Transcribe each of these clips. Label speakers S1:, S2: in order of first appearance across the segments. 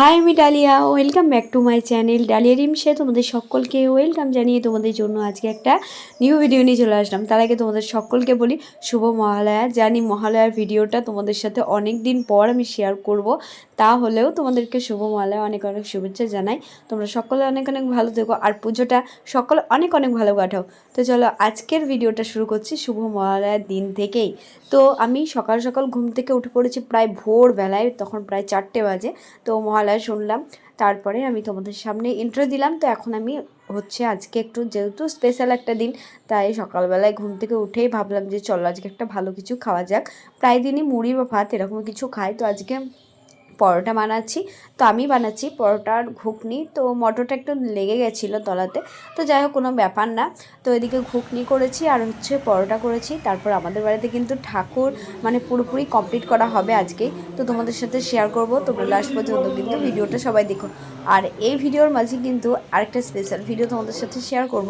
S1: High আমি Dalia. Welcome back to my channel Dalia রিমসে তোমাদের সকলকে ওয়েলকাম জানিয়ে তোমাদের জন্য আজকে একটা নিউ ভিডিও নিয়ে চলে আসলাম। তার আগে তোমাদের সকলকে বলি, শুভ মহালয়া। জানি মহালয়ার ভিডিওটা তোমাদের সাথে অনেক দিন পর আমি শেয়ার করব। তা হলেও তোমাদেরকে শুভ মহালয়া অনেক অনেক শুভেচ্ছা জানাই। তোমরা সকলে অনেক অনেক ভালো থেকো। আর পুজোটা সকলে অনেক অনেক ভালো কাটাও। তো চলো আজকের ভিডিওটা শুরু করছি শুভ মহালয়ার দিন থেকেই। তো আমি সকাল সকাল ঘুম থেকে উঠে পড়েছি প্রায় ভোরবেলায়, তখন প্রায় চারটে বাজে। তো মহালয়া শুনলাম। তারপরে আমি তোমাদের সামনে ইন্ট্রো দিলাম। তো এখন আমি হচ্ছে আজকে একটু যেহেতু স্পেশাল একটা দিন, তাই সকালবেলায় ঘুম থেকে উঠেই ভাবলাম যে চলো আজকে একটা ভালো কিছু খাওয়া যাক। প্রায় দিনই মুড়ি বা ভাত এরকম কিছু খাই। তো আজকে পরোটা বানাচ্ছি। তো আমি বানাচ্ছি পরোটার ঘুগনি। তো মটরটা একটু লেগে গেছিল তলাতে। তো যাই হোক, কোনো ব্যাপার না। তো এদিকে ঘুগনি করেছি আর হচ্ছে পরোটা করেছি। তারপর আমাদের বাড়িতে কিন্তু ঠাকুর মানে পুরোপুরি কমপ্লিট করা হবে আজকেই তো তোমাদের সাথে শেয়ার করব। তোমরা লাস্ট পর্যন্ত কিন্তু ভিডিওটা সবাই দেখো। আর এই ভিডিওর মাঝে কিন্তু আরেকটা স্পেশাল ভিডিও তোমাদের সাথে শেয়ার করব।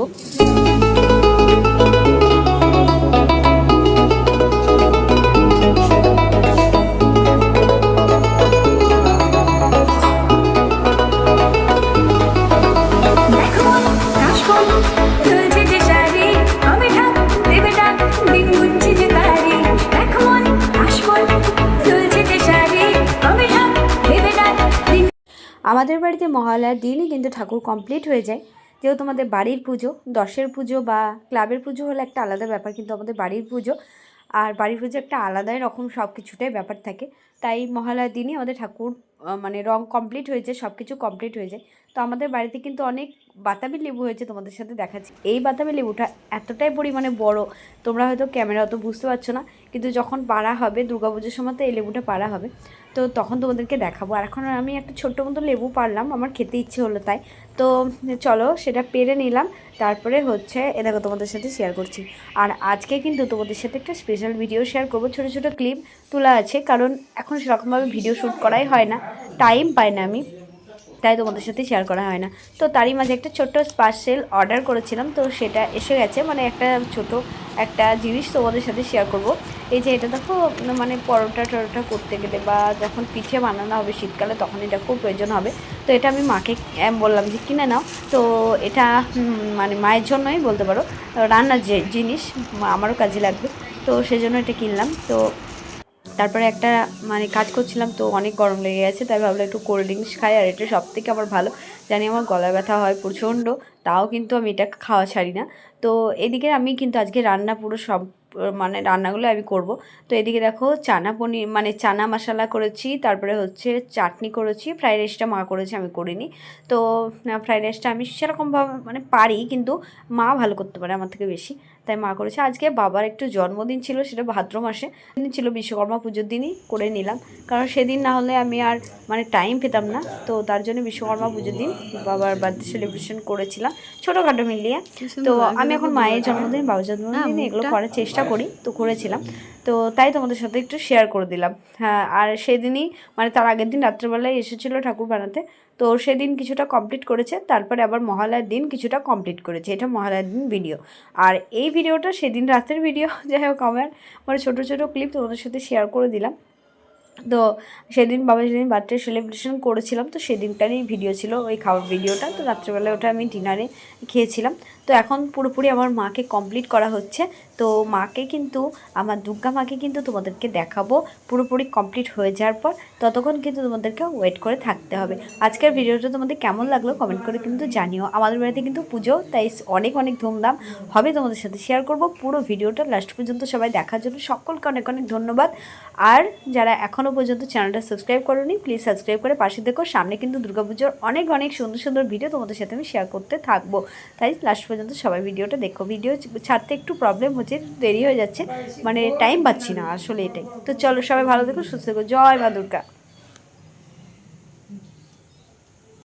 S1: আমাদের বাড়িতে মহালয়ার দিনই কিন্তু ঠাকুর কমপ্লিট হয়ে যায়। যেহেতু আমাদের বাড়ির পুজো, দশের পুজো বা ক্লাবের পুজো হলো একটা আলাদা ব্যাপার, কিন্তু আমাদের বাড়ির পুজো আর বাড়ির পুজো একটা আলাদাই রকম সব কিছুটাই ব্যাপার থাকে। তাই মহালয়ার দিনই আমাদের ঠাকুর মানে রং কমপ্লিট হয়েছে সব কিছু কমপ্লিট হয়েছে তো আমাদের বাড়িতে কিন্তু অনেক বাতাবি লেবু হয়েছে তোমাদের সাথে দেখাচ্ছি। এই বাতাবি লেবুটা এতটাই পরিমাণে বড়, তোমরা হয়তো ক্যামেরা অত বুঝতে পারছ না, কিন্তু যখন পাড়া হবে, দুর্গাপুজোর সময় তো এই লেবুটা পাড়া হবে। তো তখন তোমাদেরকে দেখাবো। আর এখন আমি একটা ছোট্ট মতো লেবু পারলাম আমার খেতে ইচ্ছে হলো তাই। তো চলো সেটা পেরে নিলাম। তারপরে হচ্ছে এটাকে তোমাদের সাথে শেয়ার করছি। আর আজকে কিন্তু তোমাদের সাথে একটা স্পেশাল ভিডিও শেয়ার করব। ছোটো ছোটো ক্লিপ তোলা আছে, কারণ এখন সেরকমভাবে ভিডিও শ্যুট করাই হয় না। টাইম পাই না আমি। তাই তোমাদের সাথে শেয়ার করা হয় না। তো তারই মাঝে একটা ছোট্ট পার্সেল অর্ডার করেছিলাম, তো সেটা এসে গেছে। মানে একটা ছোট একটা জিনিস তোমাদের সাথে শেয়ার করব। এই যে এটা দেখো মানে পরোটা টরোটা করতে গেলে বা যখন পিঠে বানানো হবে শীতকালে, তখন এটা খুব প্রয়োজন হবে। তো এটা আমি মাকে বললাম যে, কিনে নাও। তো এটা মানে মায়ের জন্যই বলতে পারো। রান্নার যে, জিনিস আমারও কাজে লাগবে। তো সেজন্য এটা কিনলাম। তো তারপরে একটা মানে কাজ করছিলাম তো অনেক গরম লেগে গেছে, তাই ভাবলাম একটু কোল্ড ড্রিঙ্কস খাই, আর এটা সব থেকে আমার ভালো। জানি আমার গলা ব্যথা হয় প্রচণ্ড, তাও কিন্তু আমি এটা খাওয়া ছাড়ি না। তো এদিকে আমি কিন্তু আজকে রান্না পুরো সব মানে রান্নাগুলো আমি করব। তো এদিকে দেখো চানা পনির মানে চানা মশলা করেছি, তারপরে হচ্ছে চাটনি করেছি ফ্রাইড রাইসটা মা করেছে, আমি করিনি। তো ফ্রাইড রাইসটা আমি সেরকমভাবে মানে পারি, কিন্তু মা ভালো করতে পারে আমার থেকে বেশি। তাই মা করেছে। আজকে বাবার একটু জন্মদিন ছিল সেটা ভাদ্র মাসে। দিন ছিল বিশ্বকর্মা পুজোর দিনই করে নিলাম। কারণ সেদিন না হলে আমি আর মানে টাইম পেতাম না। তো তার জন্য বিশ্বকর্মা পুজোর দিন বাবার বার্থডে সেলিব্রেশন করেছিলাম ছোটোখাটো মিলিয়ে। তো আমি এখন মায়ের জন্মদিন বাবার জন্মদিন এগুলো করার চেষ্টা করি। তো করেছিলাম। তো তাই তোমাদের সাথে একটু শেয়ার করে দিলাম। হ্যাঁ আর সেদিনই মানে তার আগের দিন রাত্রেবেলায় এসেছিল ঠাকুর বানাতে। তো সেদিন কিছুটা কমপ্লিট করেছে, তারপরে আবার মহালয়ার দিন কিছুটা কমপ্লিট করেছে। এটা মহালয়ার দিন ভিডিও আর এই ভিডিওটা সেদিন রাতের ভিডিও যাই হোক আমার মানে ছোটো ছোটো ক্লিপ তোমাদের সাথে শেয়ার করে দিলাম। তো সেদিন বাবা যেদিন বার্থডে সেলিব্রেশন করেছিলাম, তো সেদিনকারই ভিডিও ছিল ওই খাওয়ার ভিডিওটা তো রাত্রেবেলায় ওটা আমি ডিনারে খেয়েছিলাম। তো এখন পুরোপুরি আমার মাকে কমপ্লিট করা হচ্ছে। তো মাকে কিন্তু, আমার দুর্গা মাকে কিন্তু তোমাদেরকে দেখাবো। পুরোপুরি কমপ্লিট হয়ে যাওয়ার পর ততক্ষণ কিন্তু তোমাদেরকে ওয়েট করে থাকতে হবে। আজকের ভিডিওটা তোমাদের কেমন লাগল কমেন্ট করে কিন্তু জানিও। আমাদের বাড়িতে কিন্তু পুজো, তাই অনেক অনেক ধুমধাম হবে তোমাদের সাথে শেয়ার করব। পুরো ভিডিওটা লাস্ট পর্যন্ত সবাই দেখার জন্য সকলকে অনেক অনেক ধন্যবাদ। আর যারা এখনও পর্যন্ত চ্যানেলটা সাবস্ক্রাইব করোনি প্লিজ সাবস্ক্রাইব করে পাশে দেখো। সামনে কিন্তু দুর্গাপুজোর অনেক অনেক সুন্দর সুন্দর ভিডিও তোমাদের সাথে আমি শেয়ার করতে থাকব। তাই লাস্ট পর্যন্ত সবাই ভিডিওটা দেখো। ভিডিও ছাড়তে একটু প্রবলেম হচ্ছে, দেরি হয়ে যাচ্ছে মানে টাইম পাচ্ছি না আসলে এটাই। তো চলো সবাই ভালো দেখো সুস্থ দেখো জয় মা দুর্গা।